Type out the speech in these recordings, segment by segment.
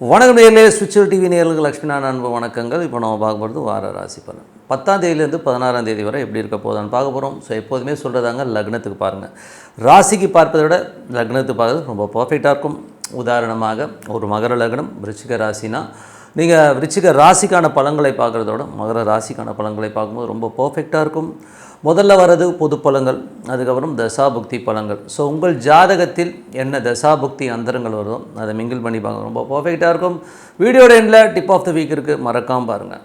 வணக்கம் நேரிலே சுவிட்சர் டிவி நேர்களுக்கு லக்ஷ்மி நான் அன்பு வணக்கங்கள். இப்போ நம்ம பார்க்க போகிறது வார ராசி பலன். பத்தாம் தேதியிலேருந்து பதினாறாம் தேதி வரை எப்படி இருக்க போதான்னு பார்க்க போகிறோம் ஸோ எப்போதுமே சொல்கிறதாங்க லக்னத்துக்கு பாருங்கள் ராசிக்கு பார்ப்பதை விட லக்னத்துக்கு பார்க்கறது ரொம்ப பர்ஃபெக்டாக இருக்கும். உதாரணமாக ஒரு மகர லக்னம் விருச்சிக ராசினா நீங்கள் விருச்சிக ராசிக்கான பழங்களை பார்க்குறதோட மகர ராசிக்கான பழங்களை பார்க்கும்போது ரொம்ப பர்ஃபெக்டாக இருக்கும். முதல்ல வர்றது பொது பழங்கள் அதுக்கப்புறம் தசாபுக்தி பழங்கள். ஸோ உங்கள் ஜாதகத்தில் என்ன தசாபுக்தி அந்தரங்கள் வருதோ அதை மிங்கிள் பண்ணி பார்க்க ரொம்ப பர்ஃபெக்டாக இருக்கும். வீடியோட எண்டில் டிப் ஆஃப் த வீக் இருக்குது மறக்காமல் பாருங்கள்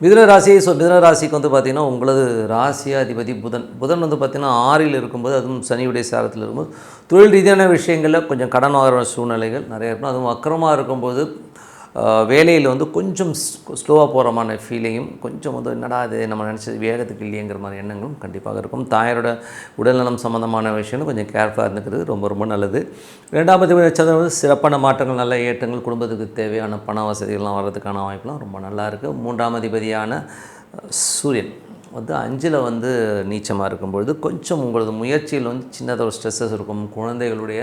மிதுன ராசி ஸோ மிதுன ராசிக்கு வந்து பார்த்திங்கன்னா உங்களது ராசியாதிபதி புதன். புதன் வந்து பார்த்திங்கன்னா ஆறில் இருக்கும்போது அதுவும் சனியுடைய சாரத்தில் இருக்கும்போது தொழில் ரீதியான விஷயங்களில் கொஞ்சம் கடன் வாங்குற சூழ்நிலைகள் நிறைய இருக்கும். அதுவும் அக்கிரமாக இருக்கும்போது வேலையில் வந்து கொஞ்சம் ஸ்லோவாக போகிறமான ஃபீலிங்கும் கொஞ்சம் வந்து என்னடா இது நம்ம நினச்சது வேகத்துக்கு இல்லையங்கிற மாதிரி எண்ணங்களும் கண்டிப்பாக இருக்கும். தாயாரோட உடல்நலம் சம்மந்தமான விஷயங்கள் கொஞ்சம் கேர்ஃபுல்லாக இருந்துக்கிறது ரொம்ப ரொம்ப நல்லது. ரெண்டாவது நட்சத்திரம் வந்து சிறப்பான மாற்றங்கள் நல்ல ஏற்றங்கள் குடும்பத்துக்கு தேவையான பண வசதிகள்லாம் வர்றதுக்கான வாய்ப்புலாம் ரொம்ப நல்லா இருக்குது மூன்றாம் அதிபதியான சூரியன் வந்து அஞ்சில் வந்து நீச்சமாக இருக்கும்பொழுது கொஞ்சம் உங்களது முயற்சியில் வந்து சின்னதாக ஒரு ஸ்ட்ரெஸ்ஸஸ் இருக்கும். குழந்தைகளுடைய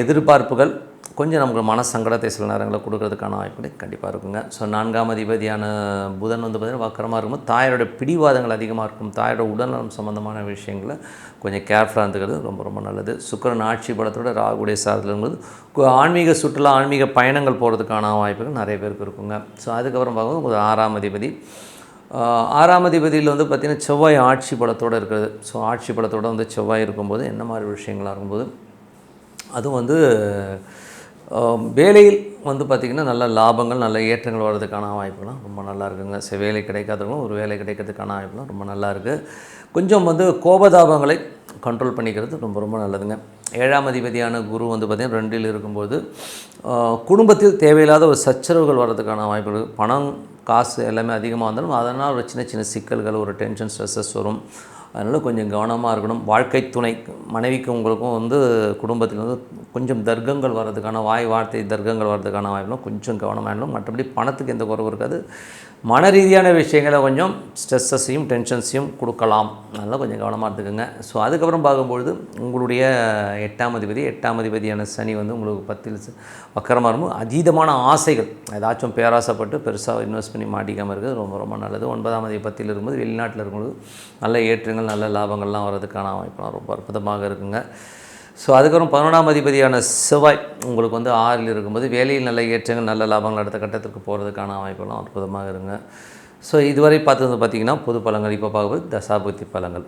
எதிர்பார்ப்புகள் கொஞ்சம் நமக்கு மன சங்கடத்தை சில நேரங்களில் கொடுக்கறதுக்கான வாய்ப்புகள் கண்டிப்பாக இருக்குங்க. ஸோ நான்காம் அதிபதியான புதன் வந்து பார்த்திங்கன்னா வக்கரமாக இருக்கும் தாயோட பிடிவாதங்கள் அதிகமாக இருக்கும். தாயோட உடல்நலம் சம்மந்தமான விஷயங்களை கொஞ்சம் கேர்ஃபுல்லாக இருந்துக்கிறது ரொம்ப ரொம்ப நல்லது. சுக்கிரன் ஆட்சி பலத்தோட ராகுடைய சாரத்தில் இருக்கும்போது கு- ஆன்மீக சுற்றுலா ஆன்மீக பயணங்கள் போகிறதுக்கான வாய்ப்புகள் நிறைய பேருக்கு இருக்குங்க. ஸோ அதுக்கப்புறம் பார்க்கும்போது ஆறாம் அதிபதி. ஆறாம் அதிபதியில் வந்து பார்த்திங்கன்னா செவ்வாய் ஆட்சி பலத்தோடு இருக்கிறது ஸோ ஆட்சி பலத்தோட வந்து செவ்வாய் இருக்கும்போது என்ன மாதிரி விஷயங்களாக இருக்கும்போது அதுவும் வந்து வேலையில் வந்து பார்த்திங்கன்னா நல்ல லாபங்கள் நல்ல ஏற்றங்கள் வர்றதுக்கான வாய்ப்புலாம் ரொம்ப நல்லா இருக்குங்க சரி வேலை கிடைக்காதவங்களும் ஒரு வேலை கிடைக்கிறதுக்கான வாய்ப்புலாம் ரொம்ப நல்லா இருக்குது கொஞ்சம் வந்து கோபதாபங்களை கண்ட்ரோல் பண்ணிக்கிறது ரொம்ப ரொம்ப நல்லதுங்க. ஏழாம் அதிபதியான குரு வந்து பார்த்திங்கன்னா ரெண்டில் இருக்கும்போது குடும்பத்தில் தேவையில்லாத ஒரு சச்சரவுகள் வர்றதுக்கான வாய்ப்புகள் பணம் காசு எல்லாமே அதிகமாக இருந்தாலும் அதனால் ஒரு சின்ன சின்ன சிக்கல்கள் ஒரு டென்ஷன் ஸ்ட்ரெஸ்ஸஸ் வரும். அதனால் கொஞ்சம் கவனமாக இருக்கணும். வாழ்க்கை துணை மனைவிக்கும் உங்களுக்கும் வந்து குடும்பத்தில் வந்து கொஞ்சம் தர்க்கங்கள் வர்றதுக்கான வாய் வார்த்தை தர்க்கங்கள் வர்றதுக்கான வாய்ப்புலாம் கொஞ்சம் கவனமாக இருக்கணும். மற்றபடி பணத்துக்கு எந்த குறைவு இருக்காது. மன ரீதியான விஷயங்களை கொஞ்சம் ஸ்ட்ரெஸ்ஸஸையும் டென்ஷன்ஸையும் கொடுக்கலாம். அதனால் கொஞ்சம் கவனமாக இருந்துக்குங்க. ஸோ அதுக்கப்புறம் பார்க்கும்பொழுது உங்களுடைய எட்டாம் அதிபதி எட்டாம் அதிபதியான சனி வந்து உங்களுக்கு பத்தில் வக்கரமாக இருக்கும். அதீதமான ஆசைகள். ஏதாச்சும் பேராசைப்பட்டு பெருசாக இன்வெஸ்ட் பண்ணி மாட்டிக்காமல் இருக்கிறது ரொம்ப ரொம்ப நல்லது. ஒன்பதாம் அதிபதி பத்தியில் இருக்கும்போது வெளிநாட்டில் இருக்கும்போது நல்ல ஏற்றங்கள் நல்ல லாபங்கள்லாம் வர்றதுக்கான வாய்ப்புலாம் ரொம்ப அற்புதமாக இருக்குங்க. ஸோ அதுக்கப்புறம் பதினொன்றாம் அதிபதியான செவ்வாய் உங்களுக்கு வந்து ஆறில் இருக்கும்போது வேலையில் நல்ல ஏற்றங்கள் நல்ல லாபங்கள் அடுத்த கட்டத்திற்கு போகிறதுக்கான வாய்ப்பெல்லாம் அற்புதமாக இருங்க ஸோ இதுவரை பார்த்தது பார்த்தீங்கன்னா பொது பழங்கள் இப்போ பார்க்கும்போது தசாபுத்தி பழங்கள்.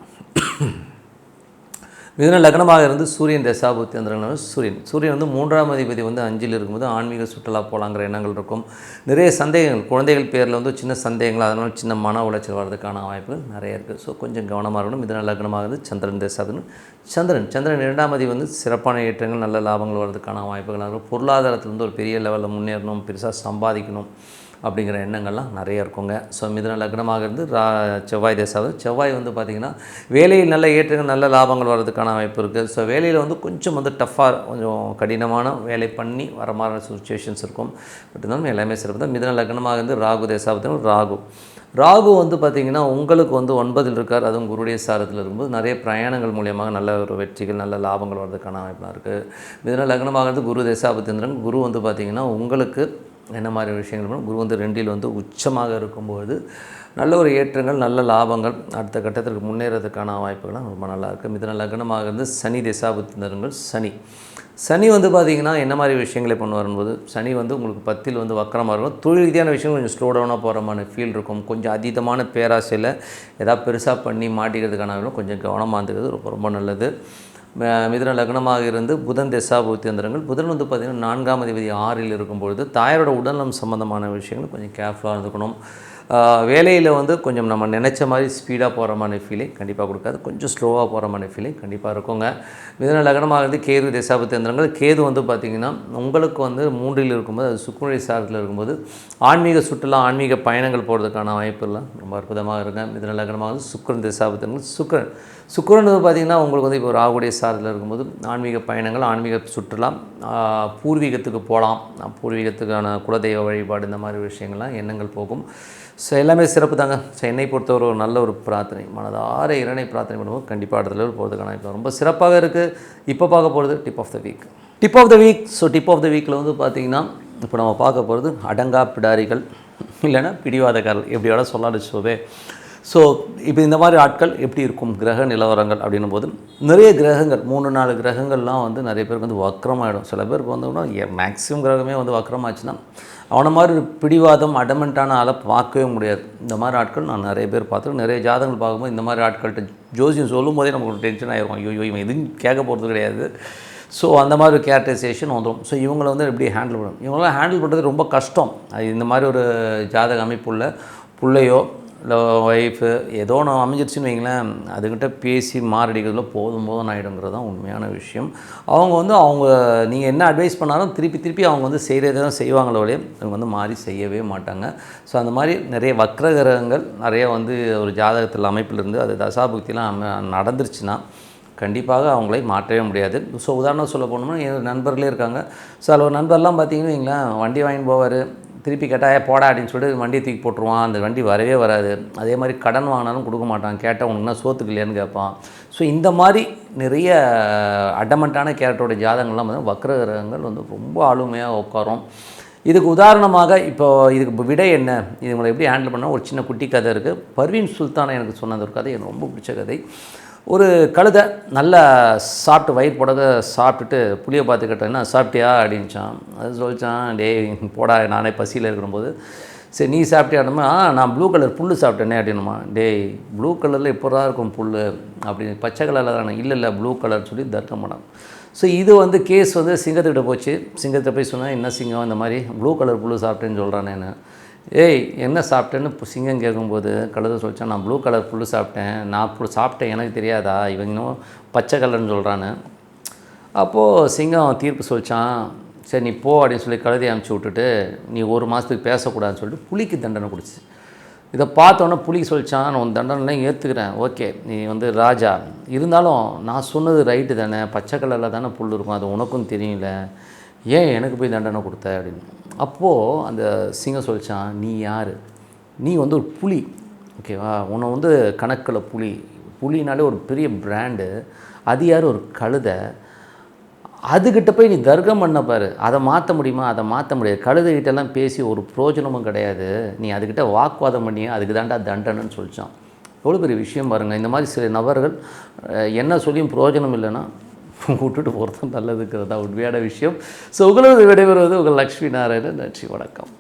மிதுன லக்னமாக இருந்து சூரியன் தசாபுத்தி அந்த சூரியன். சூரியன் வந்து மூன்றாம் அதிபதி வந்து அஞ்சில் இருக்கும்போது ஆன்மீக சுற்றுலா போகலாங்கிற எண்ணங்கள் இருக்கும். நிறைய சந்தேகங்கள். குழந்தைகள் பேரில் வந்து சின்ன சந்தேகங்கள். அதனால் சின்ன மன உளைச்சல் வர்றதுக்கான வாய்ப்புகள் நிறைய இருக்குது ஸோ கொஞ்சம் கவனமாக இருக்கணும். மிதுன லக்னமாக இருந்து சந்திரன் தசாபுத்தி. சந்திரன். சந்திரன் இரண்டாம் அதிபதி வந்து சிறப்பான ஏற்றங்கள் நல்ல லாபங்கள் வர்றதுக்கான வாய்ப்புகள். இருக்கும் பொருளாதாரத்தில் வந்து ஒரு பெரிய லெவலில் முன்னேறணும். பெருசாக சம்பாதிக்கணும். அப்படிங்கிற எண்ணங்கள்லாம் நிறைய இருக்குங்க. ஸோ மிதன லக்னமாக இருந்து ரா செவ்வாய் தேசாவது செவ்வாய் வந்து பார்த்திங்கன்னா வேலையில் நல்ல ஏற்றங்கள் நல்ல லாபங்கள் வர்றதுக்கான வாய்ப்பு இருக்குது ஸோ வேலையில் வந்து கொஞ்சம் வந்து டஃப்பாக கொஞ்சம் கடினமான வேலை பண்ணி வர மாதிரி சுச்சுவேஷன்ஸ் இருக்கும். பட் இருந்தாலும் எல்லாமே சிறப்பு தான். மிதன லக்னமாக இருந்து ராகு தேசாவது ராகு. ராகு வந்து பார்த்திங்கன்னா உங்களுக்கு வந்து ஒன்பதில் இருக்கார். அதுவும் குருடைய சாரத்தில் இருக்கும்போது நிறைய பிரயாணங்கள் மூலியமாக நல்ல ஒரு வெற்றிகள் நல்ல லாபங்கள் வர்றதுக்கான வாய்ப்பாக இருக்குது மிதுன லக்னமாகிறது குரு தேசாபத்திந்திரன் குரு வந்து பார்த்திங்கன்னா உங்களுக்கு என்ன மாதிரி விஷயங்கள் பண்ணணும்? குரு வந்து ரெண்டில் வந்து உச்சமாக இருக்கும்போது நல்ல ஒரு ஏற்றங்கள் நல்ல லாபங்கள் அடுத்த கட்டத்திற்கு முன்னேறதுக்கான வாய்ப்புகள்லாம் ரொம்ப நல்லா இருக்குது மிதன லக்னமாக இருந்து சனி திசாபுத்தினருங்கள் சனி. சனி வந்து பார்த்திங்கன்னா என்ன மாதிரி விஷயங்களை பண்ண போது சனி வந்து உங்களுக்கு பத்தில் வந்து வக்கரமாக இருக்கும். தொழில் ரீதியான விஷயம் கொஞ்சம் ஸ்லோ டவுனாக போகிற மாதிரி ஃபீல் இருக்கும். கொஞ்சம் அதீதமான பேராசையில் ஏதாவது பெருசாக பண்ணி மாட்டிக்கிறதுக்கான கொஞ்சம் கவனமாக இருந்துக்கிறது ரொம்ப ரொம்ப நல்லது. மிதுன லக்னமாக இருந்து புதன் தசாபூர்த்தி அந்தரங்கள் புதன் வந்து பார்த்திங்கன்னா நான்காம் அதிபதி ஆறில் இருக்கும்பொழுது தாயாரோட உடல்நலம் சம்மந்தமான விஷயங்கள் கொஞ்சம் கேர்ஃபுல்லாக இருந்துக்கணும். வேலையில் வந்து கொஞ்சம் நம்ம நினச்ச மாதிரி ஸ்பீடாக போகிற மாதிரி ஃபீலிங் கண்டிப்பாக கொடுக்காது. கொஞ்சம் ஸ்லோவாக போகிற மாதிரி ஃபீலிங் கண்டிப்பாக இருக்குங்க. மிதன லக்னமாக இருந்து கேது திசாபத்தி கேது வந்து பார்த்திங்கன்னா உங்களுக்கு வந்து மூன்றில் இருக்கும்போது அது சுக்குமழி சாரத்தில் இருக்கும்போது ஆன்மீக சுற்றுலா ஆன்மீக பயணங்கள் போகிறதுக்கான வாய்ப்புலாம் ரொம்ப அற்புதமாக இருங்க மிதன லக்னமாக வந்து சுக்கரன் திசாபத்திரங்கள் சுக்கரன் சுக்கிரன் வந்து பார்த்திங்கன்னா உங்களுக்கு வந்து இப்போ ராகுடைய சாரத்தில் இருக்கும்போது ஆன்மீக பயணங்கள் ஆன்மீக சுற்றுலா பூர்வீகத்துக்கு போகலாம் பூர்வீகத்துக்கான குலதெய்வ வழிபாடு இந்த மாதிரி விஷயங்கள்லாம் எண்ணங்கள் போகும். ஸோ எல்லாமே சிறப்பு தாங்க. ஸோ என்னை பொறுத்தவரை ஒரு நல்ல ஒரு பிரார்த்தனை. மனதார இரணை பிரார்த்தனை பண்ணுவோம் கண்டிப்பாக அடுத்த லெவல் போகிறதுக்கான இப்போ ரொம்ப சிறப்பாக இருக்குது இப்போ பார்க்க போகிறது tip of the week tip of the week so tip of the வீக்கில் வந்து பார்த்திங்கன்னா இப்போ நம்ம பார்க்க போகிறது அடங்கா பிடாரிகள் இல்லைன்னா பிடிவாதக்காரர்கள். எப்படியோட வேணால் சொல்லலாம் ஸோ இப்போ இந்த மாதிரி ஆட்கள் எப்படி இருக்கும்? கிரக நிலவரங்கள் அப்படின்னும் போது நிறைய கிரகங்கள் மூணு நாலு கிரகங்கள்லாம் வந்து நிறைய பேருக்கு வந்து வக்கரமாயிடும். சில பேருக்கு வந்தோம்னா மேக்ஸிமம் கிரகமே வந்து வக்கரமாச்சுன்னா அவனை மாதிரி ஒரு பிடிவாதம் அடமெண்ட்டான ஆளை பார்க்கவே முடியாது. இந்த மாதிரி ஆட்கள் நான் நிறைய பேர் பார்த்துருக்கேன். நிறைய ஜாதகங்கள் பார்க்கும்போது இந்த மாதிரி ஆட்கள்கிட்ட ஜோசியம் சொல்லும் போதே நமக்கு ஒரு டென்ஷன் ஆகிருக்கும் ஐயோ இவன் எதுவும் கேட்க போகிறது கிடையாது. ஸோ அந்த மாதிரி ஒரு கேரக்டரைசேஷன் வந்துடும் ஸோ இவங்களை வந்து எப்படி ஹேண்டில் பண்ணணும்? இவங்களாம் ஹேண்டில் பண்ணுறது ரொம்ப கஷ்டம். அது இந்த மாதிரி ஒரு ஜாதக அமைப்புள்ள பிள்ளையோ இல்லை ஒய்ஃபு ஏதோ ஒன்று அமைஞ்சிருச்சுன்னு வைங்களேன் அதுக்கிட்ட பேசி மாரடிக்கிறதுல போதும் போதும் ஆகிடுங்கிறது தான் உண்மையான விஷயம். அவங்க வந்து அவங்க நீங்கள் என்ன அட்வைஸ் பண்ணாலும் திருப்பி திருப்பி அவங்க வந்து செய்கிறதே தான் செய்வாங்களே ஒழிய அவங்க வந்து மாறி செய்யவே மாட்டாங்க. ஸோ அந்த மாதிரி நிறைய வக்ரகிரகங்கள் நிறைய வந்து ஒரு ஜாதகத்தில் அமைப்பிலிருந்து அது தசாபுக்திலாம் அம- நடந்துருச்சுன்னா கண்டிப்பாக அவங்களை மாற்றவே முடியாது. ஸோ உதாரணம் சொல்ல போனோம்னா என் நண்பர்களே இருக்காங்க. ஸோ அதில் ஒரு நண்பர்லாம் பார்த்தீங்கன்னு வைங்களேன் வண்டி வாங்கிட்டு போவார். திருப்பி கேட்டால் போடா அப்படின்னு சொல்லிட்டு வண்டியை தூக்கி போட்டுருவான். அந்த வண்டி வரவே வராது. அதே மாதிரி கடன் வாங்கினாலும் கொடுக்க மாட்டான். கேட்டால் உனக்குன்னா சோத்துக்கு இல்லையான்னு கேட்பான். ஸோ இந்த மாதிரி நிறைய அடமெண்ட்டான கேரக்டரோட ஜாதகங்கள்லாம் வந்து வக்ர கிரகங்கள் வந்து ரொம்ப ஆளுமையாக உட்காரும். இதுக்கு உதாரணமாக இப்போ இதுக்கு விடை என்ன? இதுங்களை எப்படி ஹேண்டில் பண்ணால் ஒரு சின்ன குட்டி கதை இருக்குது பர்வீன் சுல்தானா எனக்கு சொன்ன ஒரு கதை எனக்கு ரொம்ப பிடிச்ச கதை. ஒரு கழுதை நல்லா சாப்பிட்டு வயிறு போடாத சாப்பிட்டுட்டு புளியை பார்த்துக்கிட்டேன்னா சாப்பிட்டியா? அப்படின்ச்சான் அது சொல்லிச்சான் டேய் போடா நானே பசியில் இருக்கிறபோது சரி நீ சாப்பிட்டியானுமா ஆ நான் ப்ளூ கலர் புல் சாப்பிட்டேனே அப்படின்னுமா. டேய் ப்ளூ கலரில் இப்போதான் இருக்கும் புல் அப்படின்னு பச்சை கலரில் தானே இல்லை இல்லை ப்ளூ கலர் சொல்லி தர்க்கம் பண்ணான். ஸோ இது வந்து கேஸ் வந்து சிங்கத்துக்கிட்ட போச்சு. சிங்கத்தை போய் சொன்னால் என்ன சிங்கம் இந்த மாதிரி? ப்ளூ கலர் புல் சாப்பிட்டேன்னு சொல்கிறானேன்னு ஏய் என்ன சாப்பிட்டேன்னு இப்போ சிங்கம் கேட்கும்போது கழுத சொல்லிச்சா நான் ப்ளூ கலர் புல் சாப்பிட்டேன். நான் புல் சாப்பிட்டேன். எனக்கு தெரியாதா? இவங்க இன்னும் பச்சை கலர்னு சொல்கிறான்னு அப்போது சிங்கம் தீர்ப்பு சொல்லிச்சான் சரி நீ போ அப்படின்னு சொல்லி கழுதி அனுப்பிச்சி விட்டுட்டு நீ ஒரு மாதத்துக்கு பேசக்கூடாதுன்னு சொல்லிட்டு புளிக்கு தண்டனை கொடுச்சு இதை பார்த்தோன்னே புளிக்கு சொல்லிச்சான் நான் உன் தண்டனைலாம் ஏற்றுக்கிறேன் ஓகே நீ வந்து ராஜா. இருந்தாலும் நான் சொன்னது ரைட்டு தானே. பச்சை கலரில் தானே புல் இருக்கும். அது உனக்கும் தெரியல ஏன் எனக்கு போய் தண்டனை கொடுத்த? அப்படின்னு. அப்போது அந்த சிங்கம் சொல்லிச்சான் நீ யார்? நீ வந்து ஒரு புலி. ஓகேவா உன்னை வந்து கணக்கில் புலி. புலினாலே ஒரு பெரிய பிராண்டு அது யார்? ஒரு கழுதை. அதுக்கிட்ட போய் நீ தர்க்கம் பண்ண பாரு. அதை மாற்ற முடியுமா? அதை மாற்ற முடியாது. கழுதைகிட்டலாம் பேசி ஒரு பிரயோஜனமும் கிடையாது. நீ அதுக்கிட்ட வாக்குவாதம் பண்ணி அதுக்கு தாண்டா தண்டனைன்னு சொல்லித்தான் எவ்வளோ பெரிய விஷயம் பாருங்கள் இந்த மாதிரி சில நபர்கள் என்ன சொல்லியும் பிரயோஜனம் இல்லைன்னா விட்டுட்டு போகிறது நல்லதுங்கிறது தான் உண்மையான விஷயம். ஸோ உங்களது விடைபெறுவது உங்கள் லக்ஷ்மி நாராயணன். நன்றி வணக்கம்.